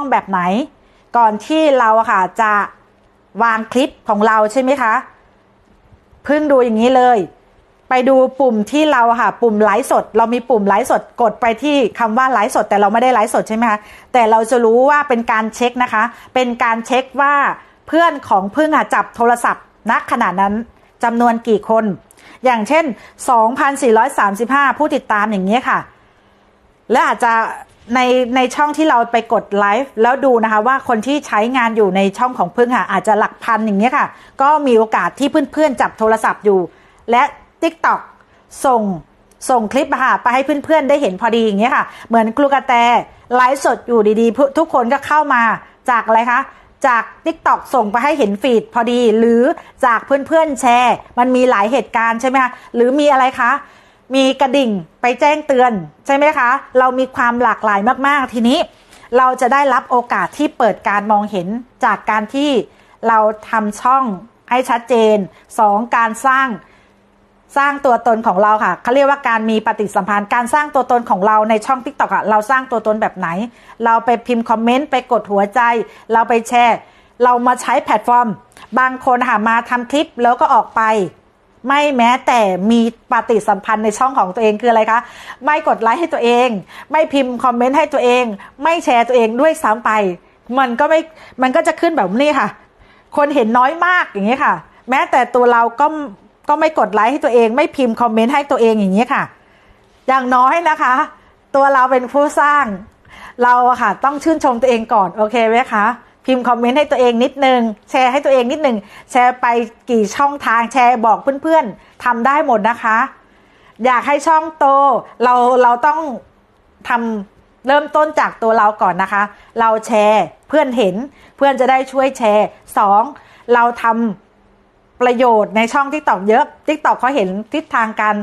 องแบบไหน ก่อนที่เราอะค่ะจะวางคลิปของเราใช่ไหมคะเพิ่งดูอย่างนี้เลย ไปดูปุ่มที่เราค่ะ ปุ่มไลฟ์สด เรามีปุ่มไลฟ์สดกดไปที่คำว่าไลฟ์สด แต่เราไม่ได้ไลฟ์สดใช่ไหมคะแต่เราจะรู้ว่าเป็นการเช็คนะคะ เป็นการเช็คว่าเพื่อนของพึ่งอะจับโทรศัพท์ณขณะนั้นจำนวนกี่คน อย่างเช่น 2,435 ผู้ติดตามอย่างนี้ค่ะ และอาจจะ ในในช่องที่เราไปกดไลฟ์แล้วดูนะคะว่าคนที่ใช้งานอยู่ในช่องของพึ่งค่ะอาจจะหลักพันอย่างนี้ยค่ะ ก็มีโอกาสที่เพื่อนๆจับโทรศัพท์อยู่ และ TikTok ส่งส่งคลิปอะค่ะไปให้เพื่อนๆได้เห็นพอดีอย่างนี้ยค่ะ เหมือนครูกระแตไลฟ์สดอยู่ดีๆ ทุกคนก็เข้ามาจากอะไรคะจาก TikTok ส่งไปให้เห็นฟีดพอดี หรือจากเพื่อนๆแชร์ มันมีหลายเหตุการณ์ใช่ไหมคะหรือมีอะไรคะ มีกระดิ่งไปแจ้งเตือน ใช่ไหมคะ เรามีความหลากหลายมากๆ ทีนี้เราจะได้รับโอกาสที่เปิดการมองเห็นจากการที่เราทำช่องให้ชัดเจน 2. การสร้างสร้างตัวตนของเราค่ะเขาเรียกว่าการมีปฏิสัมพันธ์การสร้างตัวตนของเราในช่อง t ิ k t o k อะเราสร้างตัวตนแบบไหน เราไปพิมพ์คอมเมนต์ไปกดหัวใจ เราไปแชร์ เรามาใช้แพลตฟอร์ม บางคนค่ะมาทำคลิปแล้วก็ออกไป ไม่แม้แต่มีปฏิสัมพันธ์ในช่องของตัวเองคืออะไรคะ ไม่กดไลค์ให้ตัวเอง ไม่พิมพ์คอมเมนต์ให้ตัวเอง ไม่แชร์ตัวเองด้วยซ้ำไป มันก็ไม่มันก็จะขึ้นแบบนี้ค่ะ คนเห็นน้อยมากอย่างนี้ค่ะ แม้แต่ตัวเราก็ก็ไม่กดไลค์ให้ตัวเอง ไม่พิมพ์คอมเมนต์ให้ตัวเองอย่างนี้ค่ะ อย่างน้อยนะคะ ตัวเราเป็นผู้สร้าง เราค่ะต้องชื่นชมตัวเองก่อนโอเคไหมคะ พิมพ์คอมเมนต์ให้ตัวเองนิดนึง แชร์ให้ตัวเองนิดนึง แชร์ไปกี่ช่องทางแชร์บอกเพื่อนๆทำได้หมดนะคะ อยากให้ช่องโตเราเราต้องทำเริ่มต้นจากตัวเราก่อนนะคะ เราแชร์เพื่อนเห็นเพื่อนจะได้ช่วยแชร์สองเราทำประโยชน์ในช่องทิกตอกเยอะทิกตอกเขาเห็นทิศทางการ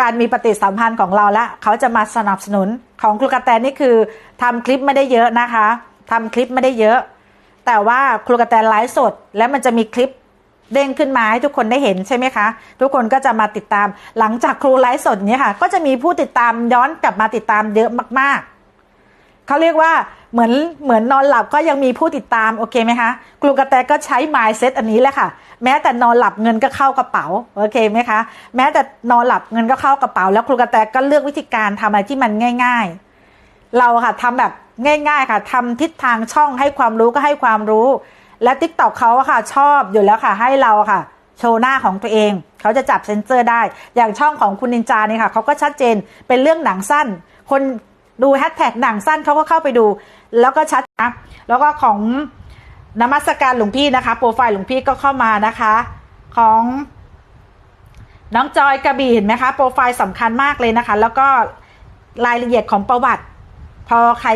การมีปฏิสัมพันธ์ของเราแล้วเขาจะมาสนับสนุนของครูกระแตนี่คือทำคลิปไม่ได้เยอะนะคะ ทำคลิปไม่ได้เยอะ แต่ว่าครูกระแตไลฟ์สด แล้วมันจะมีคลิปเด้งขึ้นมาให้ทุกคนได้เห็นใช่ไหมคะ ทุกคนก็จะมาติดตาม หลังจากครูไลฟ์สดนี้ค่ะ ก็จะมีผู้ติดตามย้อนกลับมาติดตามเยอะมากๆ เขาเรียกว่าเหมือนเหมือนนอนหลับก็ยังมีผู้ติดตามโอเคไหมคะครูกระแตก็ใช้ mindset อันนี้แหละค่ะ แม้แต่นอนหลับเงินก็เข้ากระเป๋าโอเคไหมคะ แม้แต่นอนหลับเงินก็เข้ากระเป๋า แล้วครูกระแตก็เลือกวิธีการทำอะไรที่มันง่าย ๆ เราค่ะทำแบบ ง่าย ๆ ค่ะทำทิศทางช่องให้ความรู้ก็ให้ความรู้ และทิกตอกเขาอะค่ะ ชอบอยู่แล้วค่ะ ให้เราค่ะ โชว์หน้าของตัวเอง เขาจะจับเซนเซอร์ได้ อย่างช่องของคุณนินจาเนี่ยค่ะเขาก็ชัดเจนเป็นเรื่องหนังสั้น คนดูแฮชแท็กหนังสั้นเขาก็เข้าไปดู แล้วก็ชัดนะแล้วก็ของนมัสการหลวงพี่นะคะ โปรไฟล์หลวงพี่ก็เข้ามานะคะ ของน้องจอยกระบี่เห็นไหมคะโปรไฟล์สำคัญมากเลยนะคะ แล้วก็รายละเอียดของประวัติ พอใคร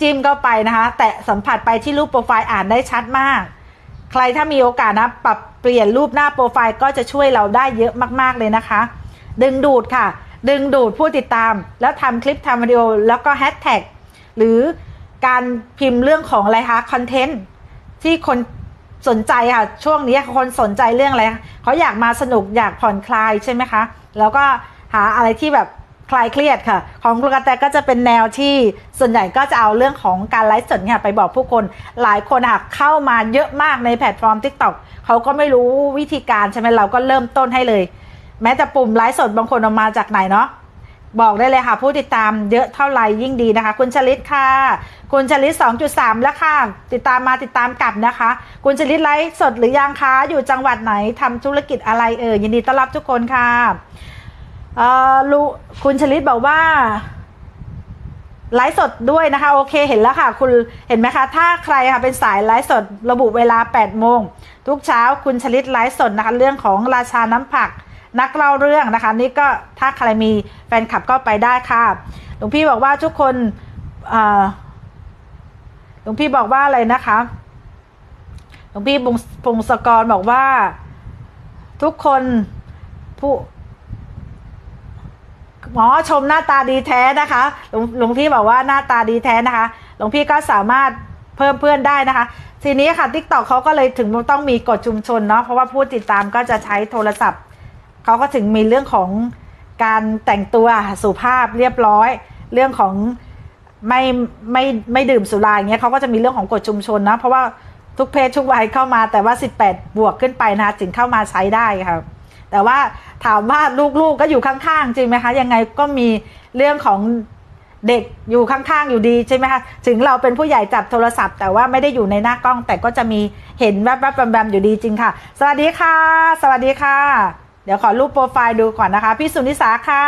จิ้มเข้าไปนะคะ แตะสัมผัสไปที่รูปโปรไฟล์อ่านได้ชัดมาก ใครถ้ามีโอกาสนะ ปรับเปลี่ยนรูปหน้าโปรไฟล์ก็จะช่วยเราได้เยอะมากๆเลยนะคะ ดึงดูดค่ะ ดึงดูดผู้ติดตาม แล้วทำคลิปทำวิดีโอแล้วก็แฮชแท็กหรือการพิมพ์เรื่องของอะไรคะคอนเทนต์ที่คนสนใจค่ะ ช่วงนี้คนสนใจเรื่องอะไรเขาอยากมาสนุกอยากผ่อนคลายใช่ไหมคะ แล้วก็หาอะไรที่แบบ คลายเครียดค่ะ ของกรุกระแตก็จะเป็นแนวที่ส่วนใหญ่ก็จะเอาเรื่องของการไลฟ์สดเนี่ยไปบอกผู้คนหลายคนค่ะเข้ามาเยอะมากในแพลตฟอร์ม TikTok เขาก็ไม่รู้วิธีการใช่ไหมเราก็เริ่มต้นให้เลย แม้แต่ปุ่มไลฟ์สดบางคนออกมาจากไหนเนาะบอกได้เลยค่ะ ผู้ติดตามเยอะเท่าไรยิ่งดีนะคะ คุณชลิตค่ะ คุณชลิต 2.3 แล้วค่ะ ติดตามมาติดตามกลับนะคะ คุณชลิตไลฟ์สดหรือยังคะ อยู่จังหวัดไหนทำธุรกิจอะไรเออยินดีต้อนรับทุกคนค่ะ ลูคุณชลิตบอกว่า ไลฟ์สดด้วยนะคะ โอเคเห็นแล้วค่ะ คุณเห็นไหมคะ ถ้าใครค่ะเป็นสายไลฟ์สดระบุเวลา8โมงทุกเช้าคุณชลิตไลฟ์สดนะคะ เรื่องของราชาน้ำผักนักเล่าเรื่องนะคะ นี่ก็ถ้าใครมีแฟนคลับก็ไปได้ค่ะหลวงพี่บอกว่าทุกคนหลวงพี่บอกว่าอะไรนะคะหลวงพี่พงศกรบอกว่า ทุกคนผู้ หมอชมหน้าตาดีแท้นะคะหลวงหลวงพี่บอกว่าหน้าตาดีแท้นะคะ หลวงพี่ก็สามารถเพิ่มเพื่อนได้นะคะ ทีนี้ค่ะทิกตอกเขาก็เลยถึงต้องมีกฎชุมชนเนาะเพราะว่าผู้ติดตามก็จะใช้โทรศัพท์เขาก็ถึงมีเรื่องของการแต่งตัวสุภาพเรียบร้อย เรื่องของไม่ไม่ไม่ดื่มสุราอย่างเงี้ยเขาก็จะมีเรื่องของกฎชุมชนนะเพราะว่าทุกเพศทุกวัยเข้ามาแต่ว่า 18 บวกขึ้นไปนะถึงเข้ามาใช้ได้ค่ะ แต่ว่าถามว่าลูกๆก็อยู่ข้างๆ จริงไหมคะ ยังไงก็มีเรื่องของเด็กอยู่ข้างๆ อยู่ดีใช่ไหมคะ ถึงเราเป็นผู้ใหญ่จับโทรศัพท์ แต่ว่าไม่ได้อยู่ในหน้ากล้อง แต่ก็จะมีเห็นแวบๆแบมๆอยู่ดีจริงค่ะ สวัสดีค่ะ สวัสดีค่ะ เดี๋ยวขอรูปโปรไฟล์ดูก่อนนะคะ พี่สุนิสาค่ะ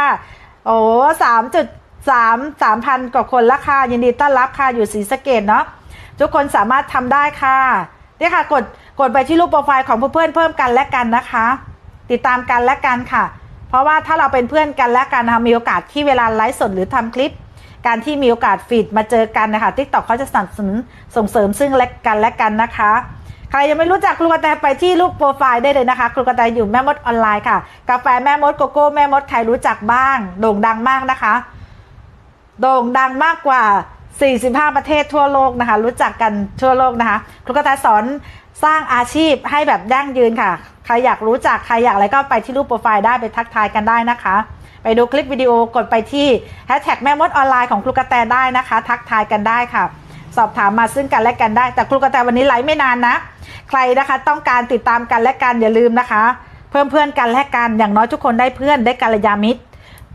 โอ้สามจุดสามสามพันกว่าคนละค่ะ ยินดีต้อนรับค่ะ อยู่ศรีสะเกดเนาะ ทุกคนสามารถทำได้ค่ะนี่ค่ะ กด กดไปที่รูปโปรไฟล์ของเพื่อนๆเพิ่มกันและกันนะคะ ติดตามกันและกันค่ะ เพราะว่าถ้าเราเป็นเพื่อนกันและกันนะคะมีโอกาสที่เวลาไลฟ์สดหรือทำคลิป การที่มีโอกาสฟีดมาเจอกันนะคะทิกตอกเขาจะสนับสนุนส่งเสริมซึ่งและกันและกันนะคะใครยังไม่รู้จักครูกระแตไปที่รูปโปรไฟล์ได้เลยนะคะ ครูกระแตอยู่แม่มดออนไลน์ค่ะ กาแฟแม่มดโกโก้แม่มดใครรู้จักบ้าง โด่งดังมากนะคะ โด่งดังมากกว่า 45 ประเทศทั่วโลกนะคะ รู้จักกันทั่วโลกนะคะ ครูกระแตสอนสร้างอาชีพให้แบบยั่งยืนค่ะ ใครอยากรู้จักใครอยากอะไรก็ไปที่รูปโปรไฟล์ได้ไปทักทายกันได้นะคะ ไปดูคลิปวิดีโอกดไปที่แฮชแท็กแม่มดออนไลน์ของครูกระแตได้นะคะ ทักทายกันได้ค่ะ สอบถามมาซึ่งกันและกันได้ แต่ครูกระแตวันนี้ไลฟ์ไม่นานนะ ใครนะคะต้องการติดตามกันและกันอย่าลืมนะคะ เพิ่มเพื่อนกันและกันอย่างน้อยทุกคนได้เพื่อนได้กัลยาณมิตร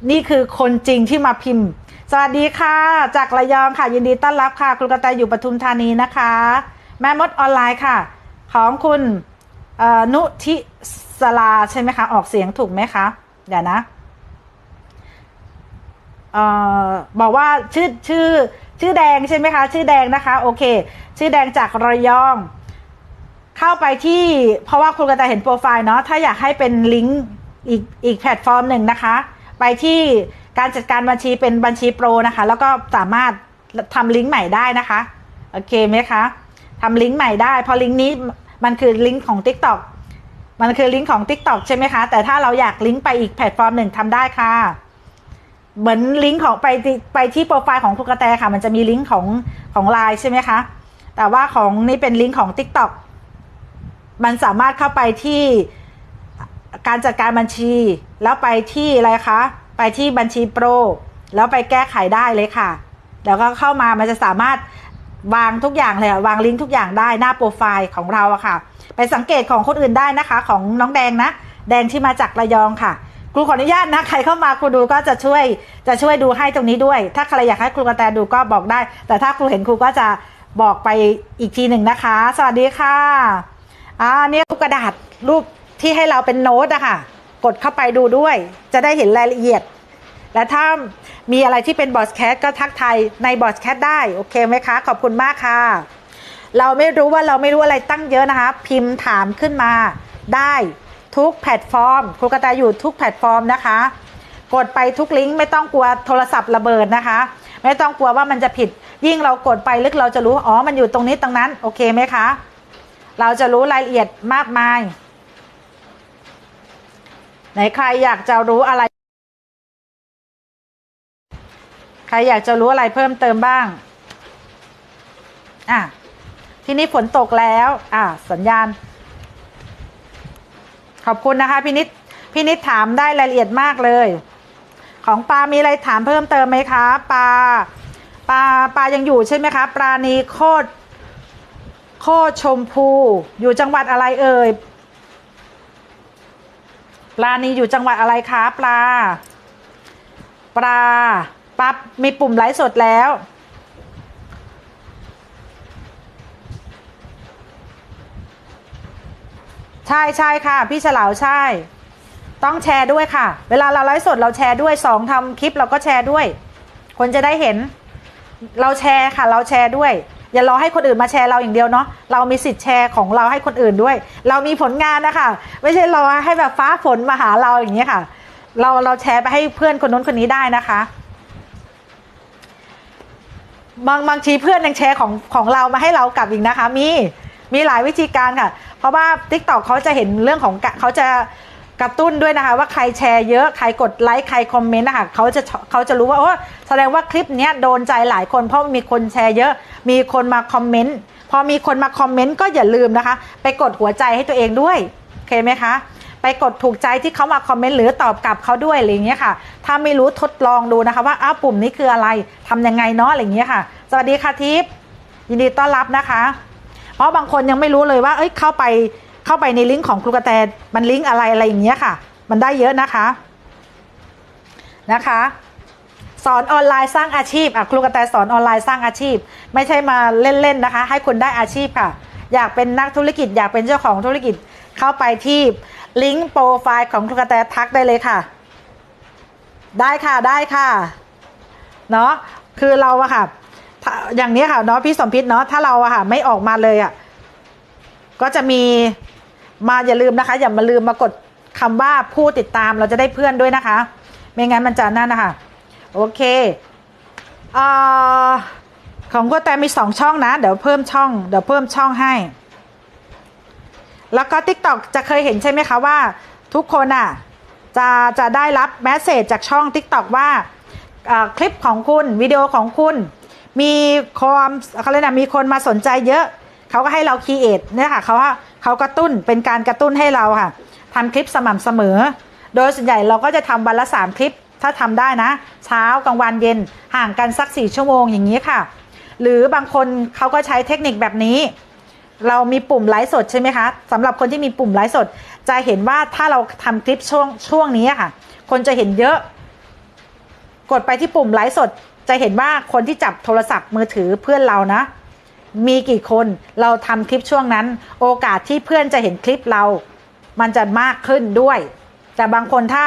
นี่คือคนจริงที่มาพิมพ์ สวัสดีค่ะ จากระยองค่ะยินดีต้อนรับค่ะ ครูกระแตอยู่ปทุมธานีนะคะ แม่มดออนไลน์ค่ะ ของคุณ นุทิสลาใช่ไหมคะ ออกเสียงถูกไหมคะ เดี๋ยวนะออบอกว่าชื่อชื่อชื่อแดงใช่ไหมคะ ชื่อแดงนะคะ โอเค ชื่อแดงจากระยอง เข้าไปที่เพราะว่าคุณกระแตเห็นโปรไฟล์เนาะถ้าอยากให้เป็นลิงก์อีกอีกแพลตฟอร์มหนึ่งนะคะ ไปที่การจัดการบัญชีเป็นบัญชีโปรนะคะ แล้วก็สามารถทำลิงก์ใหม่ได้นะคะ โอเคไหมคะทำลิงก์ใหม่ได้เพราะลิงก์นี้ มันคือลิงก์ของ TikTok มันคือลิงก์ของ TikTok ใช่ไหมคะ แต่ถ้าเราอยากลิงก์ไปอีกแพลตฟอร์มหนึ่งทำได้ค่ะ เหมือนลิงก์ของไปที่ไปที่โปรไฟล์ของคุณกระแตค่ะ มันจะมีลิงก์ของของไลน์ใช่ไหมคะ แต่ว่าของนี่เป็นลิงก์ของ TikTok มันสามารถเข้าไปที่การจัดการบัญชี แล้วไปที่อะไรคะ ไปที่บัญชีโปร แล้วไปแก้ไขได้เลยค่ะ แล้วก็เข้ามามันจะสามารถ วางทุกอย่างเลยอะวางลิงก์ทุกอย่างได้หน้าโปรไฟล์ของเราอะค่ะ ไปสังเกตของคนอื่นได้นะคะ ของน้องแดงนะ แดงที่มาจากระยองค่ะครูขออนุญาตนะใครเข้ามาครูดูก็จะช่วยจะช่วยดูให้ตรงนี้ด้วย ถ้าใครอยากให้ครูกระแตดูก็บอกได้ แต่ถ้าครูเห็นครูก็จะบอกไปอีกทีหนึ่งนะคะ สวัสดีค่ะอ่าเนี่ยรูปกระดาษรูปที่ให้เราเป็นโน้ตอะค่ะ กดเข้าไปดูด้วย จะได้เห็นรายละเอียด และถ้ามีอะไรที่เป็นบอสแคทก็ทักทายในบอสแคทได้โอเคไหมคะ ขอบคุณมากค่ะ เราไม่รู้ว่าเราไม่รู้อะไรตั้งเยอะนะคะ พิมพ์ถามขึ้นมาได้ทุกแพลตฟอร์มครูกระตายอยู่ทุกแพลตฟอร์มนะคะ กดไปทุกลิงก์ไม่ต้องกลัวโทรศัพท์ระเบิดนะคะ ไม่ต้องกลัวว่ามันจะผิด ยิ่งเรากดไปลึกเราจะรู้อ๋อมันอยู่ตรงนี้ตรงนั้นโอเคไหมคะเราจะรู้รายละเอียดมากมายไหนใครอยากจะรู้อะไร ใครอยากจะรู้อะไรเพิ่มเติมบ้าง อะ ที่นี่ฝนตกแล้ว อะ สัญญาณ ขอบคุณนะคะพี่นิดพี่นิดถามได้รายละเอียดมากเลย ของปลา มีอะไรถามเพิ่มเติมไหมคะปลาปลาปลายังอยู่ใช่ไหมคะปลานีโคตรโคชมพู อยู่จังหวัดอะไรเอ่ยปลานีอยู่จังหวัดอะไรคะปลา ปลา ปั๊บมีปุ่มไลฟ์สดแล้ว ใช่ใช่ค่ะ พี่ฉลาวใช่ ต้องแชร์ด้วยค่ะ เวลาเราไลฟ์สดเราแชร์ด้วยสองทำคลิปเราก็แชร์ด้วย คนจะได้เห็น เราแชร์ค่ะ เราแชร์ด้วย อย่ารอให้คนอื่นมาแชร์เราอย่างเดียวเนาะเรามีสิทธิ์แชร์ของเราให้คนอื่นด้วย เรามีผลงานนะคะไม่ใช่รอให้แบบฟ้าฝนมาหาเราอย่างนี้ค่ะ เราเราแชร์ไปให้เพื่อนคนนู้นคนนี้ได้นะคะ บางบางทีเพื่อนยังแชร์ของของเรามาให้เรากลับอีกนะคะ มีมีหลายวิธีการค่ะ เพราะว่า t ิ k t o k เขาจะเห็นเรื่องของเขาจะกระตุ้นด้วยนะคะ ว่าใครแชร์เยอะใครกดไลค์ใครคอมเมนต์นะคะเขาจะเขาจะรู้ว่าโอ้แสดงว่าคลิปนี้โดนใจหลายคนเพราะมีคนแชร์เยอะ มีคนมาคอมเมนต์พอมีคนมาคอมเมนต์ก็อย่าลืมนะคะ ไปกดหัวใจให้ตัวเองด้วยโอเคไหมคะ กดถูกใจที่เขามาคอมเมนต์หรือตอบกลับเขาด้วยอะไรอย่างเงี้ยค่ะ ถ้าไม่รู้ทดลองดูนะคะว่าอ้าวปุ่มนี้คืออะไรทำยังไงเนาะอะไรอย่างเงี้ยค่ะ สวัสดีค่ะทิพย์ยินดีต้อนรับนะคะ เพราะบางคนยังไม่รู้เลยว่า เอ้ยเข้าไปเข้าไปในลิงก์ของครูกระแตมันลิงก์อะไรอะไรอย่างเงี้ยค่ะ มันได้เยอะนะคะนะคะสอนออนไลน์สร้างอาชีพอะครูกระแตสอนออนไลน์สร้างอาชีพ ไม่ใช่มาเล่นๆนะคะ ให้คุณได้อาชีพค่ะ อยากเป็นนักธุรกิจอยากเป็นเจ้าของธุรกิจเข้าไปที่ ลิงก์โปรไฟล์ของครูกระแตทักได้เลยค่ะ ได้ค่ะได้ค่ะเนาะคือเราอะค่ะ อย่างนี้ค่ะเนาะพี่สมพิษเนาะถ้าเราอะค่ะไม่ออกมาเลยอะก็จะมีมาอย่าลืมนะคะ อย่ามาลืมมากดคำว่าผู้ติดตามเราจะได้เพื่อนด้วยนะคะ ไม่งั้นมันจะนั่นนะคะโอเคอ่อของก็แต่มีสองช่องนะ เดี๋ยวเพิ่มช่อง เดี๋ยวเพิ่มช่องให้ แล้วก็ TikTok จะเคยเห็นใช่ไหมคะว่า ทุกคนอะจะจะได้รับแมสเซจจากช่อง TikTok ว่าคลิปของคุณวิดีโอของคุณ มีความเขาเรียกนะมีคนมาสนใจเยอะ เขาก็ให้เราคีเอทเนี่ยค่ะเขาว่าเขากระตุ้นเป็นการกระตุ้นให้เราค่ะทำคลิปสม่ำเสมอ โดยส่วนใหญ่เราก็จะทำวันละ 3 คลิปถ้าทำได้นะ เช้ากลางวันเย็นห่างกันสัก 4 ชั่วโมงอย่างนี้ค่ะ หรือบางคนเขาก็ใช้เทคนิคแบบนี้ เรามีปุ่มไลฟ์สดใช่ไหมคะสำหรับคนที่มีปุ่มไลฟ์สด จะเห็นว่าถ้าเราทำคลิปช่วงช่วงนี้ค่ะ คนจะเห็นเยอะ กดไปที่ปุ่มไลฟ์สด จะเห็นว่าคนที่จับโทรศัพท์มือถือเพื่อนเรานะ มีกี่คนเราทำคลิปช่วงนั้น โอกาสที่เพื่อนจะเห็นคลิปเรา มันจะมากขึ้นด้วย แต่บางคนถ้า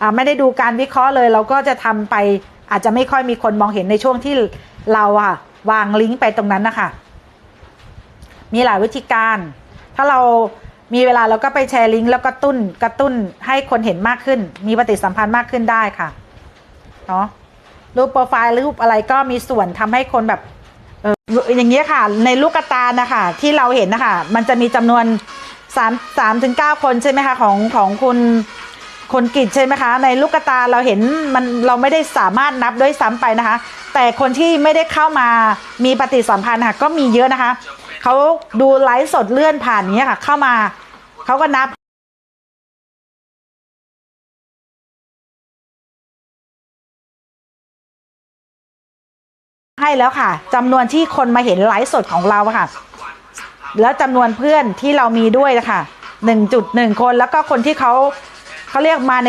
อ่าไม่ได้ดูการวิเคราะห์เลย เราก็จะทำไปอาจจะไม่ค่อยมีคนมองเห็นในช่วงที่เราอะวางลิงก์ไปตรงนั้นนะคะ มีหลายวิธีการ ถ้าเรามีเวลาเราก็ไปแชร์ลิงก์แล้วก็ตุ้นกระตุ้นให้คนเห็นมากขึ้น มีปฏิสัมพันธ์มากขึ้นได้ค่ะเนาะรูปโปรไฟล์รูปอะไรก็มีส่วนทำให้คนแบบเอออย่างเงี้ยค่ะ ในลูกกระตานะคะที่เราเห็นนะคะมันจะมีจำนวนสามสามถึงเก้าคนใช่ไหมคะของของคุณคนกิจใช่ไหมคะ ในลูกกระตาเราเห็นมันเราไม่ได้สามารถนับด้วยซ้ำไปนะคะ แต่คนที่ไม่ได้เข้ามามีปฏิสัมพันธ์ค่ะก็มีเยอะนะคะ เขาดูไลฟ์สดเลื่อนผ่านเนี้ยค่ะ เข้ามาเขาก็นับให้แล้วค่ะจำนวนที่คนมาเห็นไลฟ์สดของเราค่ะ แล้วจำนวนเพื่อนที่เรามีด้วยนะคะหนึ่งจุดหนึ่งคนแล้วก็คนที่เขาเขาเรียกมาใน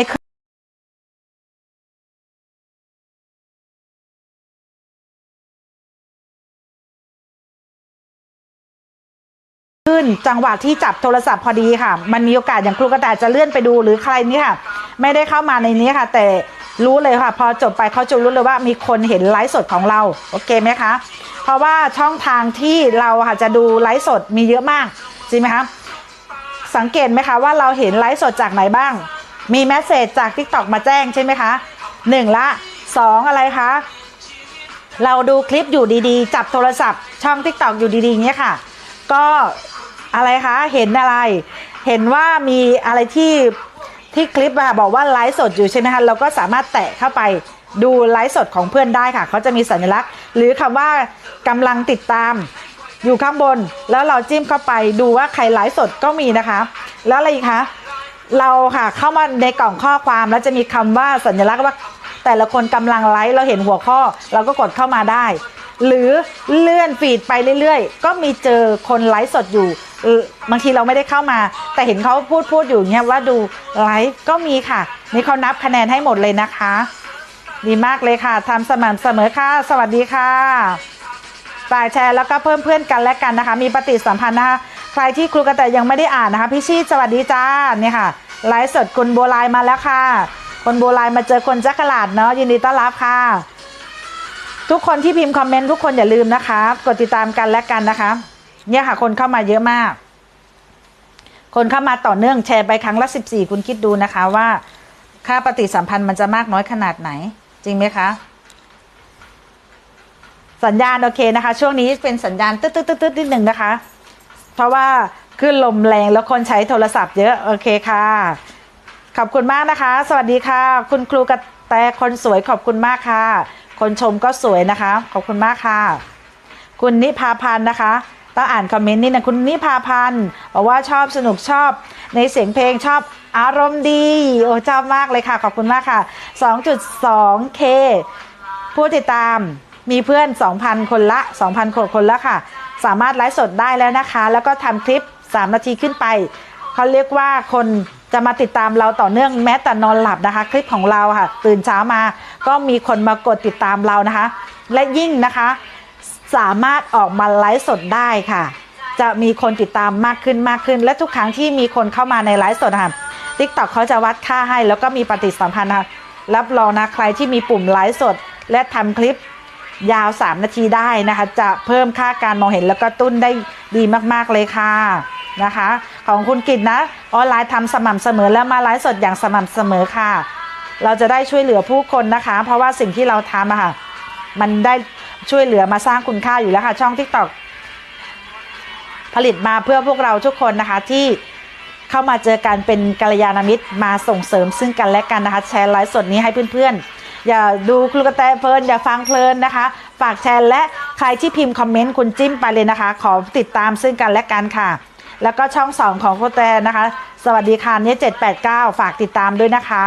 นจังหวะที่จับโทรศัพท์พอดีค่ะ มันมีโอกาสอย่างครูกระต่ายจะเลื่อนไปดูหรือใครนี่ค่ะ ไม่ได้เข้ามาในนี้ค่ะ แต่รู้เลยค่ะ พอจบไปเขาจะรู้เลยว่ามีคนเห็นไลฟ์สดของเราโอเคไหมคะ เพราะว่าช่องทางที่เราค่ะจะดูไลฟ์สดมีเยอะมากจริงไหมคะสังเกตไหมคะว่าเราเห็นไลฟ์สดจากไหนบ้าง มีแมสเซจจาก TikTok มาแจ้งใช่ไหมคะหนึ่งละสองอะไรคะเราดูคลิปอยู่ดีๆ จับโทรศัพท์ช่อง TikTok อยู่ดีๆเงี้ยค่ะ ก็ อะไรคะเห็นอะไร เห็นว่ามีอะไรที่ที่คลิปอะบอกว่าไลฟ์สดอยู่ใช่ไหมคะเราก็สามารถแตะเข้าไปดูไลฟ์สดของเพื่อนได้ค่ะเขาจะมีสัญลักษณ์ หรือคำว่ากำลังติดตามอยู่ข้างบน แล้วเราจิ้มเข้าไปดูว่าใครไลฟ์สดก็มีนะคะ แล้วอะไรอีกคะเราค่ะเข้ามาในกล่องข้อความแล้วจะมีคำว่าสัญลักษณ์ว่าแต่ละคนกำลังไลฟ์เราเห็นหัวข้อ เราก็กดเข้ามาได้ หรือเลื่อนฟีดไปเรื่อยๆ ก็มีเจอคนไลฟ์สดอยู่บางทีเราไม่ได้เข้ามา แต่เห็นเขาพูดพูดอยู่เงี้ยว่าดูไลฟ์ก็มีค่ะ นี่เขานับคะแนนให้หมดเลยนะคะ ดีมากเลยค่ะทำสม่ำเสมอค่ะ สวัสดีค่ะฝากแชร์แล้วก็เพิ่มเพื่อนกันและกันนะคะ มีปฏิสัมพันธ์นะคะ ใครที่ครูกระแตยังไม่ได้อ่านนะคะ พี่ชีสวัสดีจ้าเนี่ยค่ะไลฟ์สดคุณโบวลายมาแล้วค่ะ คนโบวลายมาเจอคนจักรลาดเนาะยินดีต้อนรับค่ะ ทุกคนที่พิมพ์คอมเมนต์ทุกคนอย่าลืมนะคะ กดติดตามกันและกันนะคะ เนี่ยค่ะ คนเข้ามาเยอะมาก คนเข้ามาต่อเนื่องแชร์ไปครั้งละ14คุณคิดดูนะคะว่า ค่าปฏิสัมพันธ์มันจะมากน้อยขนาดไหน จริงไหมคะ สัญญาณโอเคนะคะ ช่วงนี้เป็นสัญญาณตึ๊ดตึ๊ดตึ๊ดตึ๊ดนิดหนึ่งนะคะ เพราะว่าขึ้นลมแรงแล้วคนใช้โทรศัพท์เยอะโอเคค่ะ ขอบคุณมากนะคะ สวัสดีค่ะ คุณครูกระแตคนสวยขอบคุณมากค่ะ คนชมก็สวยนะคะ ขอบคุณมากค่ะ คุณนิพาพันธ์นะคะต้องอ่านคอมเมนต์นี่นะคุณนิพาพันธ์บอกว่าชอบสนุกชอบในเสียงเพลงชอบอารมณ์ดีโอ้ชอบมากเลยค่ะ ขอบคุณมากค่ะ 2.2k ผู้ติดตามมีเพื่อน 2,000 คนละ 2,000 คนคนละค่ะ สามารถไลฟ์สดได้แล้วนะคะ แล้วก็ทำคลิป 3 นาทีขึ้นไป เขาเรียกว่าคน จะมาติดตามเราต่อเนื่องแม้แต่นอนหลับนะคะ คลิปของเราค่ะ ตื่นเช้ามาก็มีคนมากดติดตามเรานะคะ และยิ่งนะคะ สามารถออกมาไลฟ์สดได้ค่ะ จะมีคนติดตามมากขึ้นมากขึ้น และทุกครั้งที่มีคนเข้ามาในไลฟ์สดค่ะทิกตอกเขาจะวัดค่าให้ แล้วก็มีปฏิสัมพันธ์นะรับรองนะใครที่มีปุ่มไลฟ์สด และทำคลิปยาว 3 นาทีได้นะคะ จะเพิ่มค่าการมองเห็นแล้วก็ตุ้นได้ดีมาก ๆ เลยค่ะ นะคะ ของคุณกิตนะ ออนไลน์ทำสม่ำเสมอแล้วมาไลฟ์สดอย่างสม่ำเสมอค่ะ เราจะได้ช่วยเหลือผู้คนนะคะ เพราะว่าสิ่งที่เราทำอะค่ะ มันได้ช่วยเหลือมาสร้างคุณค่าอยู่แล้วค่ะ ช่อง TikTok ผลิตมาเพื่อพวกเราทุกคนนะคะที่เข้ามาเจอกันเป็นกัลยาณมิตรมาส่งเสริมซึ่งกันและกันนะคะ แชร์ไลฟ์สดนี้ให้เพื่อนๆ อย่าดูคลูกระแตเพลิน อย่าฟังเพลินนะคะ ฝากแชร์และใครที่พิมพ์คอมเมนต์คุณจิ้มไปเลยนะคะ ขอติดตามซึ่งกันและกันค่ะ แล้วก็ช่อง 2 ของครูแตนะคะ สวัสดีค่ะเนี่ย789 ฝากติดตามด้วยนะคะ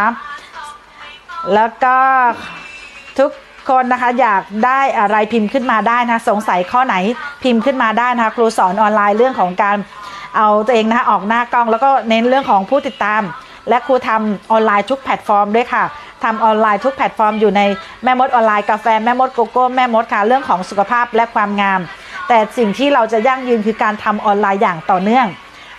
แล้วก็ทุกคนนะคะอยากได้อะไรพิมพ์ขึ้นมาได้นะ สงสัยข้อไหนพิมพ์ขึ้นมาได้นะคะ ครูสอนออนไลน์เรื่องของการเอาตัวเองนะคะออกหน้ากล้องแล้วก็เน้นเรื่องของผู้ติดตาม และครูทำออนไลน์ทุกแพลตฟอร์มด้วยค่ะทำออนไลน์ทุกแพลตฟอร์มอยู่ในแม่มดออนไลน์กาแฟแม่มดโกโก้แม่มดค่ะเรื่องของสุขภาพและความงาม แต่สิ่งที่เราจะยั่งยืนคือการทำออนไลน์อย่างต่อเนื่อง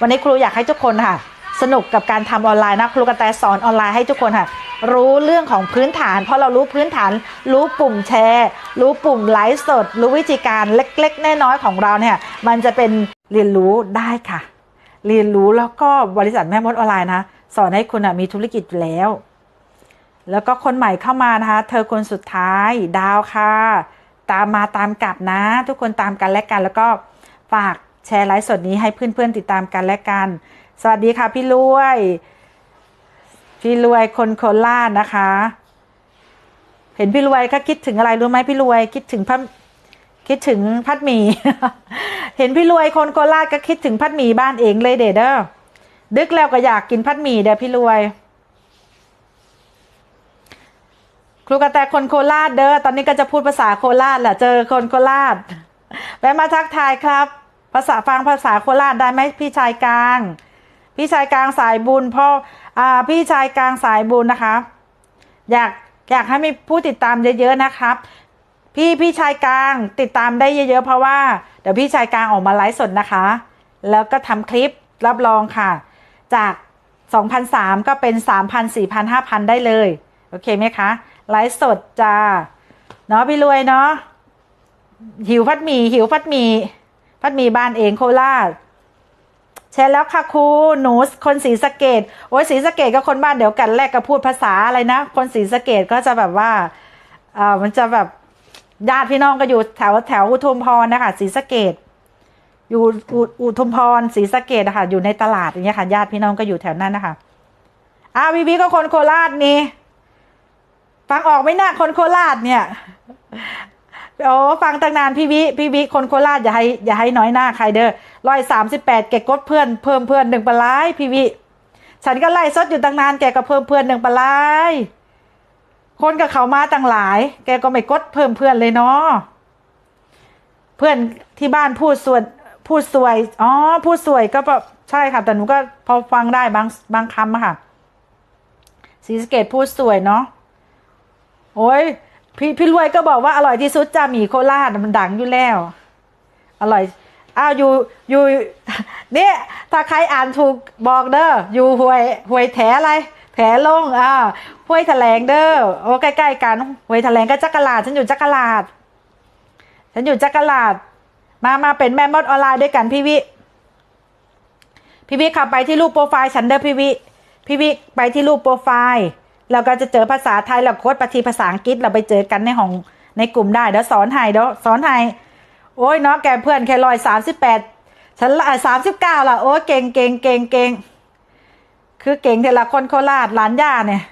วันนี้ครูอยากให้ทุกคนค่ะ สนุกกับการทำออนไลน์นะครูกระแตสอนออนไลน์ให้ทุกคนค่ะ รู้เรื่องของพื้นฐาน เพราะเรารู้พื้นฐาน รู้ปุ่มแชร์ รู้ปุ่มไลฟ์สด รู้วิธีการเล็กๆน้อยๆของเราเนี่ยมันจะเป็นเรียนรู้ได้ค่ะ เรียนรู้แล้วก็บริษัทแม่มดออนไลน์นะสอนให้คุณอะมีธุรกิจแล้ว แล้วก็คนใหม่เข้ามานะคะ เธอคนสุดท้ายดาวค่ะ ตามมาตามกลับนะ ทุกคนตามกันและกัน แล้วก็ฝากแชร์ไลฟ์สดนี้ให้เพื่อนๆติดตามกันและกัน สวัสดีค่ะพี่รวย พี่รวยคนโคราชนะคะ เห็นพี่รวยก็คิดถึงอะไรรู้ไหมพี่รวยคิดถึงพัดคิดถึงพัดหมี่เห็นพี่รวยคนโคราชก็คิดถึงพัดหมี่บ้านเองเลยเด้อเด้อดึกแล้วก็อยากกินพัดหมี่เด้อพี่รวย ครูกระแตคนโคราชเด้อตอนนี้ก็จะพูดภาษาโคราชแหละเจอคนโคราชแวะมาทักทายครับ ภาษาฟังภาษาโคราชได้ไหมพี่ชายกลาง พี่ชายกลางสายบุญพ่ออ่าพี่ชายกลางสายบุญนะคะ อยากอยากให้มีผู้ติดตามเยอะๆนะครับ พี่พี่ชายกลางติดตามได้เยอะๆ เพราะว่าเดี๋ยวพี่ชายกลางออกมาไลฟ์สดนะคะ แล้วก็ทำคลิปรับรองค่ะ จาก 2,003ก็เป็น 3,000 4,000 5,000 ได้เลย โอเคไหมคะ ไลฟ์สดจ้าเนาะพี่รวยเนาะหิวพัดหมี่หิวพัดหมี่พัดหมี่บ้านเองโคราชแชร์แล้วค่ะครูหนูคนศรีสะเกดโอ้ยศรีสะเกดก็คนบ้านเดียวกันแรกก็พูดภาษาอะไรนะ คนศรีสะเกดก็จะแบบว่าเออมันจะแบบญาติพี่น้องก็อยู่แถวแถวอุทุมพรนะคะศรีสะเกดอยู่อุทุมพรศรีสะเกดนะคะอยู่ในตลาดอย่างเงี้ยค่ะญาติพี่น้องก็อยู่แถวนั้นนะคะอ้าววีวีก็คนโคราชนี่ ฟังออกไหมนะคนโคราชเนี่ยโอ้ฟังตั้งนานพี่วิพี่วิคนโคราชอย่าให้อย่าให้น้อยหน้าใครเด้อร้อยสามสิบแปดแกกดเพื่อนเพิ่มเพื่อนหนึ่งปลายพี่วิฉันก็ไล่ซดอยู่ตั้งนานแกก็เพิ่มเพื่อนหนึ่งปลายคนกับเขามาตั้งหลาย แกก็ไม่กดเพิ่มเพื่อนเลยเนาะเพื่อนที่บ้านพูดส่วนพูดสวยอ๋อพูดสวยก็แบบใช่ค่ะแต่หนูก็พอฟังได้บางบางคำอะค่ะศรีสเกตพูดสวยเนาะ โอ้ยพี่พี่รวยก็บอกว่าอร่อยที่สุดจ้าหมี่โคราชมันดังอยู่แล้ว อร่อยอ้าวอยู่อยู่เนี่ยถ้าใครอ่านถูกบอกเด้ออยู่หวยหวยแถอะไร แถลงอ่าห้วยแถลงเด้อโอ้ใกล้ๆกันหวยแถลงก็จักรลาดฉันอยู่จักรลาดฉันอยู่จักรลาด มามาเป็นแม่มดออนไลน์ด้วยกันพี่วิพี่วิขับไปที่รูปโปรไฟล์ฉันเด้อพี่วิพี่วิไปที่รูปโปรไฟล์ เราก็จะเจอภาษาไทยแล้วโค้ดปฏิภาษาอังกฤษเราไปเจอกันในห้องในกลุ่มได้เดี๋ยวสอนให้เดี๋ยวสอนให้โอ้ยเนาะแกเพื่อนแค่ร้อยสามสิบแปดฉันสามสิบเก้าละโอ้เก่งเก่งเก่งเก่งคือเก่งแต่ละคนโคราชหลานย่าเนี่ย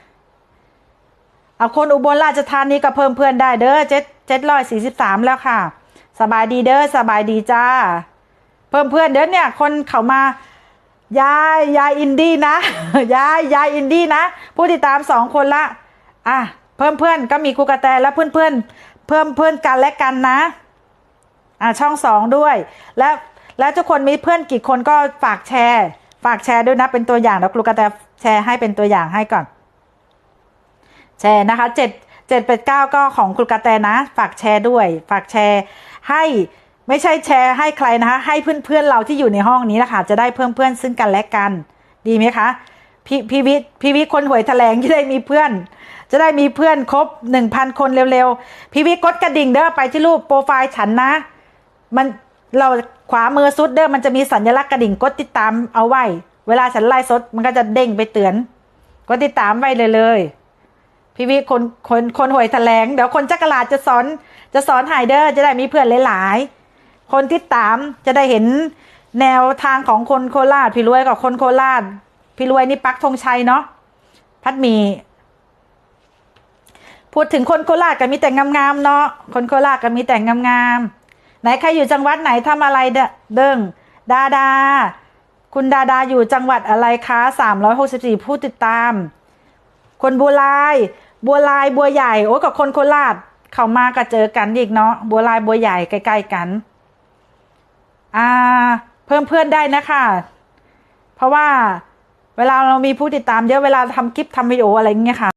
เอาคนอุบลราชธานีก็เพิ่มเพื่อนได้เด้อเจ็ดเจ็ดร้อยสี่สิบสามแล้วค่ะ สบายดีเด้อสบายดีจ้า เพิ่มเพื่อนเด้อเนี่ย คนเขามา ยายยายอินดี้นะยายยายอินดี้นะ ผู้ติดตามสองคนละ อะ เพิ่มเพื่อนก็มีครูกระแตและเพื่อนเพื่อนเพิ่มเพื่อนกันและกันนะ อะช่องสองด้วย และและทุกคนมีเพื่อนกี่คนก็ฝากแชร์ ฝากแชร์ด้วยนะเป็นตัวอย่างแล้วครูกระแตแชร์ให้เป็นตัวอย่างให้ก่อน แชร์นะคะเจ็ดเจ็ดเป็ดเก้าก็ของคุณกระแตนะ ฝากแชร์ด้วย ฝากแชร์ให้ ไม่ใช่แชร์ให้ใครนะคะ ให้เพื่อนเพื่อนๆเราที่อยู่ในห้องนี้นะคะจะได้เพิ่มเพื่อนซึ่งกันและกัน ดีไหมคะพี่พี่วิทย์พี่วิทย์คนหวยแถลงจะได้มีเพื่อน จะได้มีเพื่อนครบหนึ่งพันคนเร็วๆ พี่วิทย์กดกระดิ่งเด้อไปที่รูปโปรไฟล์ฉันนะ มันเราขวามือสุดเด้อมันจะมีสัญลักษณ์กระดิ่งกดติดตามเอาไว้ เวลาฉันไล่สดมันก็จะเด้งไปเตือนกดติดตามไว้เลยเลยพี่วิคนคนคนหวยแถลงเดี๋ยวคนจักรลาดจะสอนจะสอนไฮเดอร์จะได้มีเพื่อนหลายๆ คนที่ตามจะได้เห็นแนวทางของคนโคราชพี่รวยกับคนโคราชพี่รวยนี่ปักธงชัยเนาะพัดมีพูดถึงคนโคราชก็มีแต่งามๆเนาะคนโคราชก็มีแต่งามๆไหนใครอยู่จังหวัดไหนทำอะไรเด้อเด้งดาดา คุณดาดาอยู่จังหวัดอะไรคะสามร้อยหกสิบสี่ผู้ติดตาม คนบัวลายบัวลายบัวใหญ่โอ้กับคนโคราชเขามาก็เจอกันอีกเนาะบัวลายบัวใหญ่ใกล้ๆกัน อ่า เพิ่มเพื่อนได้นะคะ เพราะว่าเวลาเรามีผู้ติดตามเยอะเวลาทำคลิปทำวิดีโออะไรอย่างเงี้ยค่ะ